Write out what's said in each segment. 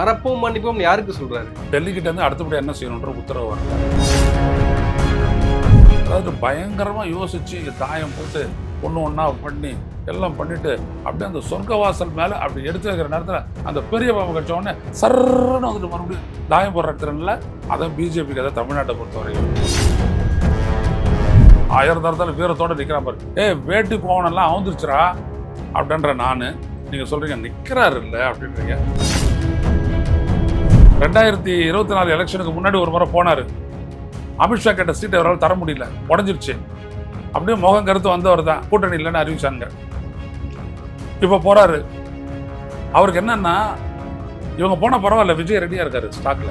மறப்போம் மன்னிப்போம் யாருக்கு சொல்றாரு? டெல்லிக்கிட்ட இருந்து அடுத்தபடி என்ன செய்யணுன்ற உத்தரவு வரல அதாவது பயங்கரமா யோசிச்சு தாயம் போட்டு ஒன்று ஒன்றா பண்ணி எல்லாம் பண்ணிட்டு அப்படியே அந்த சொர்க்கவாசல் மேலே அப்படி எடுத்து வைக்கிற நேரத்தில் அந்த பெரிய பாம்பு கட்ச உடனே சர்ன்னு வந்துட்டு மறுபடியும் தாயம் போடுற இடத்துல அதான் பிஜேபி கதை தமிழ்நாட்டை பொறுத்தவரைக்கும் ஆயிரம் தரத்தில் வீரத்தோடு நிற்கிறான் பாரு. ஏ வேட்டி கோவனெல்லாம் அவுந்துருச்சுரா அப்படின்ற நான் நீங்கள் சொல்கிறீங்க நிற்கிறாரு இல்லை அப்படின்றீங்க. ரெண்டாயிரத்தி இருபத்தி நாலு எலெக்ஷனுக்கு முன்னாடி ஒரு முறை போனார். அமித்ஷா கேட்ட சீட்டை அவரால் தர முடியல. உடஞ்சிருச்சு. அப்படியே முகம் கருத்து வந்தவர் தான். கூட்டணி இல்லைன்னு அறிவிச்சாங்க. இப்போ போகிறாரு அவருக்கு என்னன்னா இவங்க போனால் பரவாயில்ல விஜய் ரெடியாக இருக்காரு ஸ்டாக்ல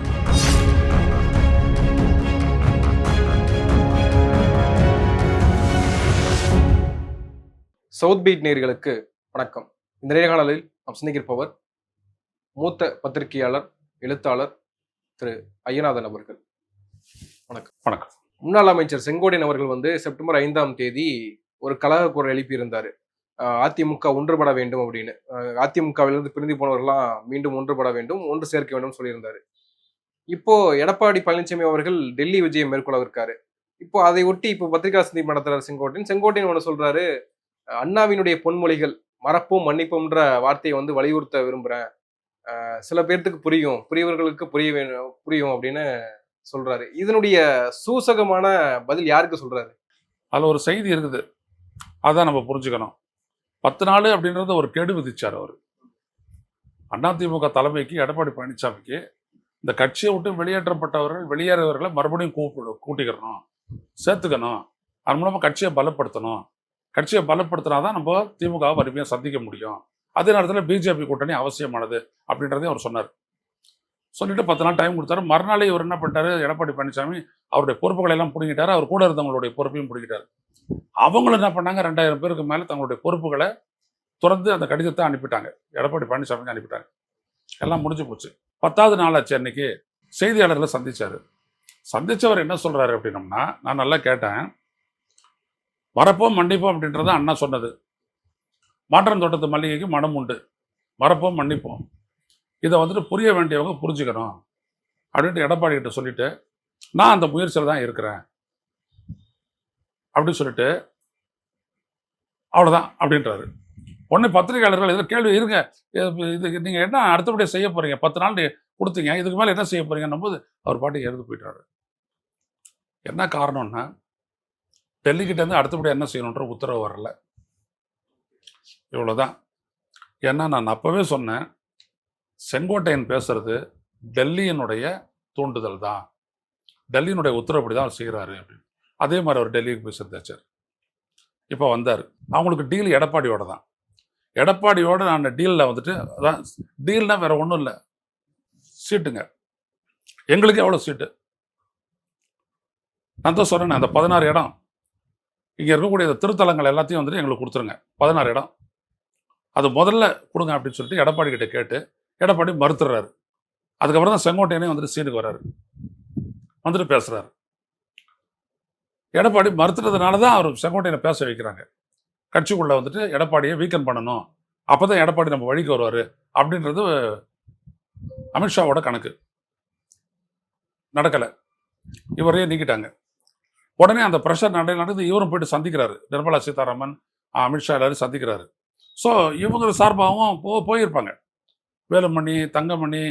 சவுத் பீட் நேர்களுக்கு வணக்கம். இந்த நேர்காணலில் நாம் சிந்திக்கிருப்பவர் மூத்த பத்திரிகையாளர் எழுத்தாளர் திரு ஐயநாதன் அவர்கள். வணக்கம். வணக்கம். முன்னாள் அமைச்சர் செங்கோட்டையன் அவர்கள் வந்து செப்டம்பர் ஐந்தாம் தேதி ஒரு கலக குரல் எழுப்பியிருந்தார். அதிமுக ஒன்றுபட வேண்டும் அப்படின்னு. அதிமுகவிலிருந்து பிரிந்து போனவர்கள்லாம் மீண்டும் ஒன்றுபட வேண்டும் ஒன்று சேர்க்க வேண்டும் சொல்லியிருந்தாரு. இப்போ எடப்பாடி பழனிசாமி அவர்கள் டெல்லி விஜயம் மேற்கொள்ளவிருக்காரு. இப்போ அதை ஒட்டி இப்போ பத்திரிகா சந்திப்பு நடத்துறாரு செங்கோட்டையன். செங்கோட்டையன் ஒன்று சொல்றாரு அண்ணாவினுடைய பொன்மொழிகள் மறப்போம் மன்னிப்போம்ன்ற வார்த்தையை வந்து வலியுறுத்த விரும்புறேன். அஹ் சில பேர்த்துக்கு புரியும். புரியவர்களுக்கு புரிய வேணும் புரியும் அப்படின்னு சொல்றாரு. இதனுடைய சூசகமான பதில் யாருக்கு சொல்றாரு? அதில் ஒரு செய்தி இருக்குது. அதான் நம்ம புரிஞ்சுக்கணும். பத்து நாள் அப்படின்றத ஒரு கெடு விதிச்சார் அவர். அதிமுக தலைமைக்கு எடப்பாடி பழனிசாமிக்கு இந்த கட்சியை விட்டு வெளியேற்றப்பட்டவர்கள் வெளியேறவர்களை மறுபடியும் கூப்பிடு கூட்டிக்கிறணும். சேர்த்துக்கணும். அது மூலமாக கட்சியை பலப்படுத்தணும். கட்சியை பலப்படுத்தினாதான் நம்ம திமுகவை வறுமையாக சந்திக்க முடியும். அதே நேரத்தில் பிஜேபி கூட்டணி அவசியமானது அப்படின்றதையும் அவர் சொன்னார். சொல்லிட்டு பத்து நாள் டைம் கொடுத்தாரு. மறுநாளே இவர் என்ன பண்ணிட்டாரு? எடப்பாடி பழனிசாமி அவருடைய பொறுப்புகளை எல்லாம் பிடிங்கிட்டாரு. அவர் கூட இருந்தவங்களுடைய பொறுப்பையும் பிடிக்கிட்டாரு அவங்களும் என்ன பண்ணாங்க? ரெண்டாயிரம் பேருக்கு மேலே தங்களுடைய பொறுப்புகளை துறந்து அந்த கடிதத்தை அனுப்பிட்டாங்க. எடப்பாடி பழனிசாமிக்கு அனுப்பிட்டாங்க. எல்லாம் முடிஞ்சு போச்சு. பத்தாவது நாளாச்சு அன்னைக்கு செய்தியாளர்களை சந்திச்சார். சந்திச்சவர் என்ன சொல்கிறாரு அப்படின்னம்னா நான் நல்லா கேட்டேன். வரப்போம் மன்னிப்போம் அப்படின்றத அண்ணா சொன்னது. மாற்றம் தோட்டத்து மல்லிகைக்கு மனம் உண்டு. மறப்போம் மன்னிப்போம். இதை வந்துட்டு புரிய வேண்டியவங்க புரிஞ்சுக்கணும். அப்படின்ட்டு எடப்பாடி கிட்ட சொல்லிட்டு நான் அந்த முயற்சியில் தான் இருக்கிறேன். அப்படின்னு சொல்லிட்டு அவ்வளோதான் அப்படின்றாரு. உடனே பத்திரிகையாளர்கள் இதில் கேள்வி இருங்க இது- இது நீங்கள் என்ன அடுத்தபடியாக செய்ய போகிறீங்க பத்து நாள் கொடுத்தீங்க இதுக்கு மேலே என்ன செய்ய போகிறீங்கன்னும் போது அவர் பாட்டி எழுந்து போயிட்டாரு. என்ன காரணம்னா டெல்லிக்கிட்டேருந்து அடுத்தபடியாக என்ன செய்யணுன்ற உத்தரவு வரல. இவ்வளோதான் ஏன்னா நான் அப்போவே சொன்னேன் செங்கோட்டையன் பேசுறது டெல்லியினுடைய தூண்டுதல் தான் டெல்லியினுடைய உத்தரவுப்படி தான் அவர் செய்கிறாரு அப்படின்னு. அதே மாதிரி அவர் டெல்லிக்கு போய் சந்திச்சார் இப்போ வந்தார். அவங்களுக்கு டீல் எடப்பாடியோட தான். எடப்பாடியோட நான் டீலில் வந்துட்டு அதான் டீல்னால் வேறு ஒன்றும் இல்லை. சீட்டுங்க. எங்களுக்கு எவ்வளோ சீட்டு? நான் தான் சொன்னேன் அந்த பதினாறு இடம். இங்கே இருக்கக்கூடிய திருத்தலங்கள் எல்லாத்தையும் வந்துட்டு எங்களுக்கு கொடுத்துருங்க. பதினாறு இடம். அது முதல்ல கொடுங்க அப்படின்னு சொல்லிட்டு எடப்பாடி கிட்ட கேட்டு எடப்பாடி மறுத்துறாரு. அதுக்கப்புறம் தான் செங்கோட்டையனே வந்துட்டு சீனுக்கு வர்றாரு வந்துட்டு பேசுறாரு. எடப்பாடி மறுத்துறதுனால தான் அவர் செங்கோட்டையனை பேச வைக்கிறாங்க. கட்சிக்குள்ளே வந்துட்டு எடப்பாடியை வீக்கன் பண்ணணும். அப்பதான் எடப்பாடி நம்ம வழிக்கு வருவார் அப்படின்றது அமித்ஷாவோட கணக்கு. நடக்கலை. இவரையே நீக்கிட்டாங்க. உடனே அந்த ப்ரெஷர் நடந்து இவரும் போயிட்டு சந்திக்கிறாரு. நிர்மலா சீதாராமன் அமித்ஷா எல்லாரும் சந்திக்கிறாரு. ஸோ இவங்க சார்பாகவும் போ போயிருப்பாங்க. வேலுமணி தங்கமணி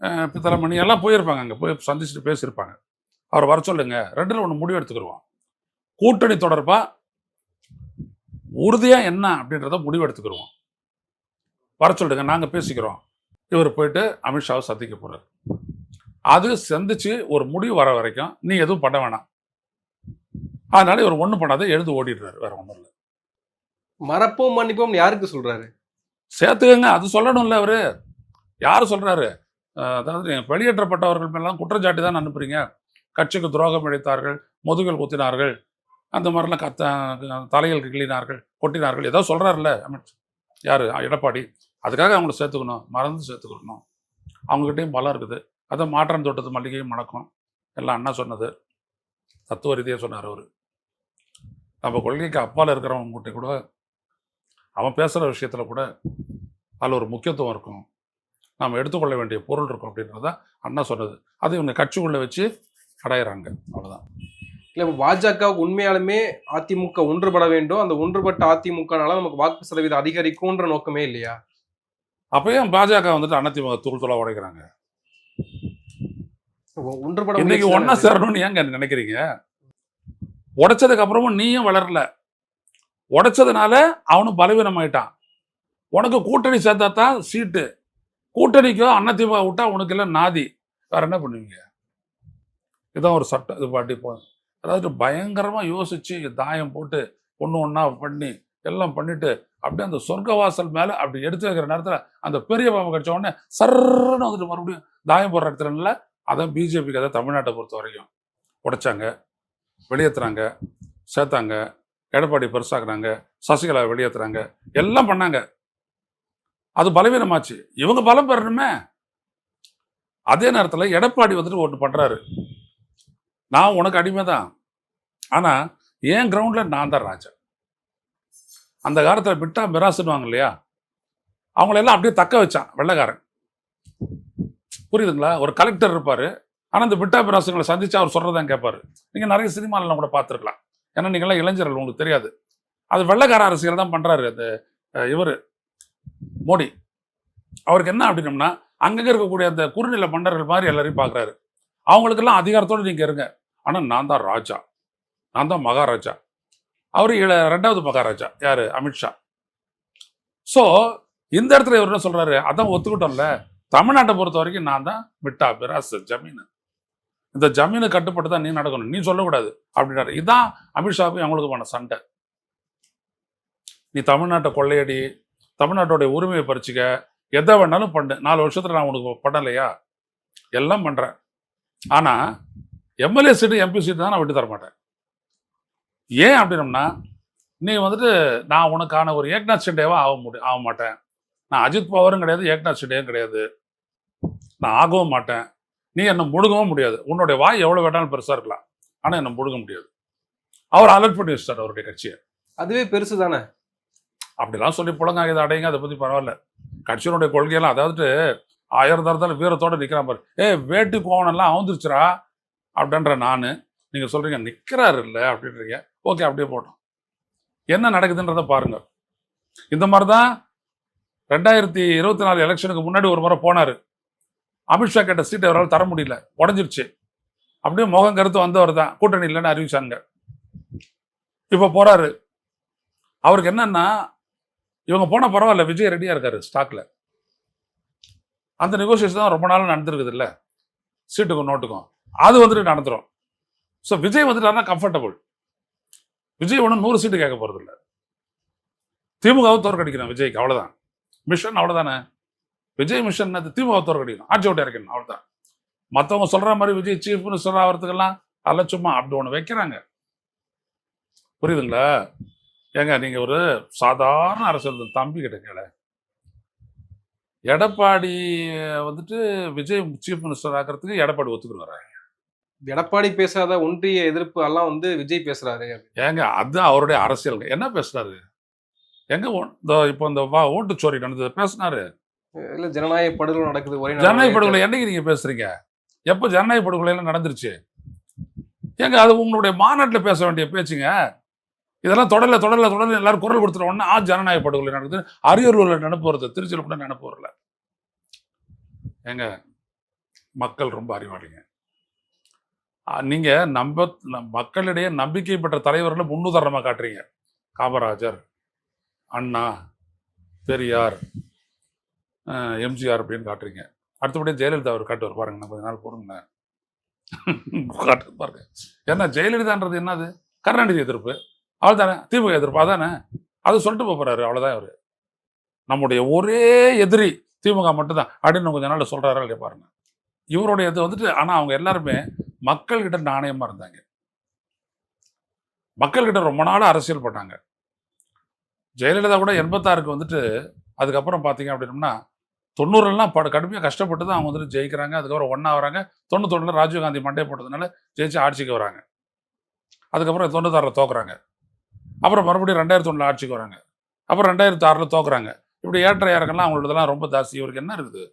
பித்தளமணி பித்தளைமணி எல்லாம் போயிருப்பாங்க அங்கே. போய் சந்திச்சுட்டு பேசியிருப்பாங்க. அவர் வர சொல்லுங்க. ரெண்டில் ஒன்று முடிவு எடுத்துக்கிடுவோம். கூட்டணி தொடர்பாக உறுதியாக என்ன அப்படின்றத முடிவு எடுத்துக்கிடுவோம். வர சொல்லுங்க. நாங்கள் பேசிக்கிறோம். இவர் போயிட்டு அமித்ஷாவை சந்திக்க போகிறார் அது சந்திச்சு ஒரு முடிவு வர வரைக்கும் நீ எதுவும் பண்ண வேணாம். அதனால இவர் ஒன்றும் பண்ணாத எழுந்து ஓடிடுறாரு. வேற ஒன்றும் இல்லை. மறப்போம் மன்னிப்போம் யாருக்கு சொல்றாரு? சேர்த்துக்கங்க அது சொல்லணும்ல அவரு. யார் சொல்றாரு? அதாவது வெளியேற்றப்பட்டவர்கள் மேலாம் குற்றச்சாட்டு தான் அனுப்புறீங்க. கட்சிக்கு துரோகம் இழைத்தார்கள் முதுகில் குத்தினார்கள் அந்த மாதிரிலாம் கத்த தலையில் கிள்ளினார்கள் கொட்டினார்கள். ஏதோ சொல்கிறாருல்ல யார்? யாரு எடப்பாடி. அதுக்காக அவங்கள சேர்த்துக்கணும் மறந்து சேர்த்துக்கணும். அவங்ககிட்டயும் பலம் இருக்குது. அதை மாற்றம் தோட்டத்து மல்லிகையும் மணக்கும். எல்லாம் அண்ணா சொன்னது. தத்துவ ரீதியாக சொன்னார் அவர். நம்ம கொள்கைக்கு அப்பால் இருக்கிறவங்க கூட அவன் பேசுகிற விஷயத்தில் கூட அதில் ஒரு முக்கியத்துவம் இருக்கும். நாம் எடுத்துக்கொள்ள வேண்டிய பொருள் இருக்கும் அப்படின்றத அண்ணா சொன்னது. அது இவங்க கட்சிக்குள்ளே வச்சு அடையிறாங்க. அவ்வளோதான் இல்ல பாஜகவுக்கு உண்மையாலுமே அதிமுக ஒன்றுபட வேண்டும். அந்த ஒன்றுபட்ட அதிமுகனால நமக்கு வாக்கு சதவீதம் அதிகரிக்கும்ன்ற நோக்கமே இல்லையா? அப்பயும் பாஜக வந்துட்டு அதிமுக தூள் தூளா உடைக்கிறாங்க? ஒன்றுபட இன்னைக்கு ஒன்னா. சேரணும்னு ஏங்க நினைக்கிறீங்க? உடைச்சதுக்கு அப்புறமும் நீயும் வளரல. உடைச்சதுனால அவனும் பலவீனமாயிட்டான். உனக்கு கூட்டணி சேர்த்தா தான் சீட்டு. கூட்டணிக்கோ அதிமுக விட்டா உனக்கு எல்லாம் நாதி. வேற என்ன பண்ணுவீங்க? இதான் ஒரு சட்டம் இது பாட்டி போ அதாவது பயங்கரமா யோசிச்சு தாயம் போட்டு ஒன்று ஒன்றா பண்ணி எல்லாம் பண்ணிட்டு அப்படியே அந்த சொர்க்கவாசல் மேலே அப்படி எடுத்து வைக்கிற நேரத்தில் அந்த பெரிய பாம்பு கிடைச்ச உடனே சர்ன்னு வந்துட்டு மறுபடியும் தாயம் போடுற இடத்துல அதான் பிஜேபிக்கு அதான் தமிழ்நாட்டை பொறுத்த வரைக்கும். உடைச்சாங்க வெளியேற்றுறாங்க சேர்த்தாங்க. எடப்பாடி பெருசாக்குறாங்க சசிகலா வெளியேற்றுறாங்க எல்லாம் பண்ணாங்க. அது பலவீனமாச்சு. இவங்க பலம் பெறணுமே. அதே நேரத்தில் எடப்பாடி வந்துட்டு ஒன்று பண்ணுறாரு நான் உனக்கு அடிமை தான் ஆனால் என் கிரவுண்டில் நான் தான் ராஜா அந்த காலத்தில் விட்டா மிராசுன்னுவாங்க இல்லையா? அவங்களெல்லாம் அப்படியே தக்க வச்சான் வெள்ளைக்காரன். புரியுதுங்களா? ஒரு கலெக்டர் இருப்பார். ஆனால் இந்த விட்டா மிராசுங்களை சந்திச்சு அவர் சொல்கிறதான் கேட்பாரு நீங்கள் நிறைய சினிமாலெலாம் கூட பார்த்துருக்கலாம். ஏன்னா நீங்களாம் இளைஞர்கள் உங்களுக்கு தெரியாது. அது வெள்ளைக்கார அரசியல் தான் பண்ணுறாரு அந்த இவர் மோடி. அவருக்கு என்ன அப்படின்னம்னா அங்கங்கே இருக்கக்கூடிய அந்த குறுநில மன்னர்கள் மாதிரி எல்லாரையும் பார்க்குறாரு அவங்களுக்கெல்லாம் அதிகாரத்தோடு நீங்கள் இருங்க. ஆனால் நான் தான் ராஜா. நான் தான் மகாராஜா. அவர் ரெண்டாவது மகாராஜா. யார்? அமித்ஷா ஸோ இந்த இடத்துல இவர் என்ன சொல்கிறாரு அதான் ஒத்துக்கிட்டோம்ல. தமிழ்நாட்டை பொறுத்த வரைக்கும் நான் தான் மிட்டா பிராஸ் ஜமீன். இந்த ஜமீனை கட்டுப்பட்டு தான் நீ நடக்கணும். நீ சொல்லக்கூடாது. அப்படின்னாரு இதான் அமித்ஷாவுக்கும் அவங்களுக்குமான சண்டை. நீ தமிழ்நாட்டை கொள்ளையடி தமிழ்நாட்டோடைய உரிமையை பறிச்சுக்க எதை வேணாலும் பண்ணு. நாலு வருஷத்தில் நான் உனக்கு பண்ணலையா? எல்லாம் பண்ணுறேன் ஆனால் எம்எல்ஏ சீட்டு எம்பி சீட்டு தான் நான் விட்டு தர மாட்டேன் ஏன் அப்படின்னம்னா நீ வந்துட்டு நான் உனக்கான ஒரு ஏக்நாத் ஷிண்டேவா ஆக முடியும் ஆக மாட்டேன். நான் அஜித் பவரும் கிடையாது ஏக்நாத் ஷிண்டேவும் கிடையாது. நான் ஆகவும் மாட்டேன். நீ என்னை முழுகவும் முடியாது. உன்னுடைய வாய் எவ்வளவு வேணாலும் பெருசா இருக்கலாம். ஆனா என்னை முழுக முடியாது. அவர் அலர்ட் பண்ணி வச்சிட்டார் அவருடைய கட்சியை. அதுவே பெருசு தானே அப்படிலாம் சொல்லி புழங்காங்க இதை அடையுங்க. அதை பத்தி பரவாயில்ல. கட்சியினுடைய கொள்கையெல்லாம் அதாவது ஆயிரம் தரத்தால வீரத்தோட நிக்கிறான் பாரு. ஏ வேட்டு கோவனெல்லாம் அவுந்துருச்சுரா அப்படின்ற நான் நீங்க சொல்றீங்க நிக்கிறாரு இல்ல அப்படின்றீங்க. ஓகே அப்படியே போட்டோம். என்ன நடக்குதுன்றத பாருங்க. இந்த மாதிரி தான் ரெண்டாயிரத்தி இருபத்தி நாலு எலெக்ஷனுக்கு முன்னாடி ஒரு முறை போனாரு. அமித்ஷா கேட்ட சீட்டை அவரால் தர முடியல. உடஞ்சிருச்சு. அப்படியே முகம் கருத்து வந்தவர் தான். கூட்டணி இல்லைன்னு அறிவிச்சாங்க இப்போ போறாரு. அவருக்கு என்னன்னா இவங்க போனால் பரவாயில்ல விஜய் ரெடியாக இருக்காரு ஸ்டாக்ல அந்த நெகோசியேஷன் தான் ரொம்ப நாள் நடந்திருக்குது இல்லை? சீட்டுக்கும் நோட்டுக்கும் அது வந்துட்டு நடந்துரும். ஸோ விஜய் வந்துட்டாருன்னா கம்ஃபர்டபுள் விஜய் ஒன்றும் நூறு சீட்டு கேட்க போகிறதில்ல திமுகவும் திமுகவை விஜய்க்கு அவ்வளோதான் மிஷன் அவ்வளோதானே விஜய் மிஷன் திமுக தோற்கடிக்கணும் ஆட்சி விட்டு இறக்கணும் அவ்வளவுதான். மற்றவங்க சொல்ற மாதிரி விஜய் சீஃப் மினிஸ்டர் ஆகிறதுக்கெல்லாம் அதெல்லாம் சும்மா அப்படி ஒன்று வைக்கிறாங்க. புரியுதுங்களா? ஏங்க நீங்க ஒரு சாதாரண அரசியல் தம்பி கிட்ட கேள. எடப்பாடி வந்துட்டு விஜய் சீஃப் மினிஸ்டர் ஆக்கிறதுக்கு எடப்பாடி ஒத்துக்குறாரு எடப்பாடி பேசாத ஒன்றிய எதிர்ப்பு எல்லாம் வந்து விஜய் பேசுறாரு. ஏங்க அது அவருடைய அரசியல். என்ன பேசுறாரு? எங்க இப்போ இந்த வா- ஓட்டுச்சோரி நடந்தது பேசினாரு. இல்ல ஜனநாயக படுகொலை நடக்குது ஒரே ஜனநாயக படுகொலை என்னைக்கு நீங்க பேசுறீங்க? எப்போ ஜனநாயக படுகொலை எல்லாம் நடந்துருச்சு? ஏங்க அது உங்களுடைய மாநாட்டுல பேச வேண்டிய பேச்சுங்க. இதெல்லாம் தொடரல தொடரல தொடரல எல்லாரும் குரல் கொடுத்துட்ட உடனே ஆ ஜனநாயக படுகொலை நடக்குது. அரியலூர்ல நினைப்பு வருது. திருச்சியில் கூட நினைப்பு வரல. ஏங்க மக்கள் ரொம்ப அறிவாளிங்க. நீங்க நம்ப நம் மக்களிடையே நம்பிக்கை பெற்ற தலைவர்களை முன்னுதாரணமாக காட்டுறீங்க. காமராஜர் அண்ணா பெரியார் எம்ஜிஆர் அப்படின்னு காட்டுறீங்க. அடுத்தபடியே ஜெயலலிதா அவர் காட்டுவார். பாருங்க நான் கொஞ்ச நாள் பொறுங்க காட்டு பாருங்க. ஏன்னா ஜெயலலிதான்றது என்னது கருணாநிதி எதிர்ப்பு. அவள் தானே திமுக எதிர்ப்பு. அதானே? அது சொல்லிட்டு போறாரு அவ்வளோதான் அவர். நம்முடைய ஒரே எதிரி திமுக மட்டும்தான். அப்படின்னு கொஞ்ச நாள் சொல்கிறாரா இல்லையா பாருங்க. இவருடைய இது வந்துட்டு ஆனால் அவங்க எல்லாருமே மக்கள்கிட்ட நாணயமாக இருந்தாங்க. மக்கள்கிட்ட ரொம்ப நாள் அரசியல் பண்ணாங்க. ஜெயலலிதா கூட எண்பத்தாறுக்கு வந்துட்டு அதுக்கப்புறம் பார்த்தீங்க அப்படின்னம்னா தொண்ணூறுலாம் பட கடுமையாக கஷ்டப்பட்டு தான் அவங்க வந்துட்டு ஜெயிக்கிறாங்க. அதுக்கப்புறம் ஒன்றா வராங்க தொண்ணூத்தொன்னில் ராஜீவ்காந்தி மண்டே போட்டதுனால ஜெயிச்சு ஆட்சிக்கு வராங்க. அதுக்கப்புறம் தொண்ணூத்தாறில் தோக்குறாங்க. அப்புறம் மறுபடியும் ரெண்டாயிரத்தி ஒன்றில் ஆட்சிக்கு வராங்க. அப்புறம் ரெண்டாயிரத்தி ஆறில் தோக்குறாங்க. இப்படி ஏற்ற இறக்கெல்லாம் அவங்களோடதெல்லாம் ரொம்ப ஜாஸ்தி. இவருக்கு என்ன இருக்குது?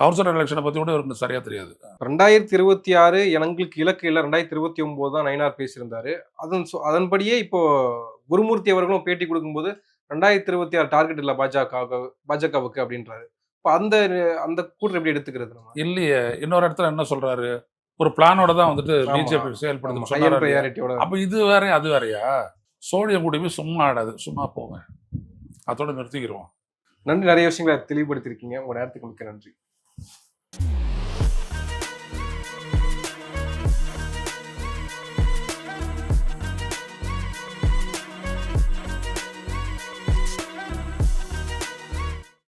கவுன்சிலர் எலெக்ஷனை பற்றி கூட இவருக்கு சரியாக தெரியாது. ரெண்டாயிரத்தி இருபத்தி ஆறு எங்களுக்கு இலக்கு இல்லை. ரெண்டாயிரத்தி இருபத்தி ஒம்போது தான் நயினார் பேசியிருந்தாரு. அதன் அதன்படியே இப்போ குருமூர்த்தி அவர்களும் பேட்டி கொடுக்கும்போது ரெண்டாயிரத்தி இருபத்தி ஆறு டார்கெட் இல்லை பாஜக பாஜகவுக்கு அப்படின்றாரு. இப்போ அந்த அந்த கூற்று எப்படி எடுத்துக்கிறது நம்ம? இல்லையே. இன்னொரு இடத்துல என்ன சொல்றாரு? ஒரு பிளானோட தான் வந்துட்டு. பிஜேபி? ப்ரையாரிட்டியோட அப்ப இது வேற அது வேறயா? சோழியம் குடிமை சும்மா ஆடாது. சும்மா போங்க. அதோட நிறுத்திக்கிறோம் நன்றி. நிறைய விஷயங்களை தெளிவுபடுத்திருக்கீங்க உங்க நேரத்துக்கு மிக்க நன்றி.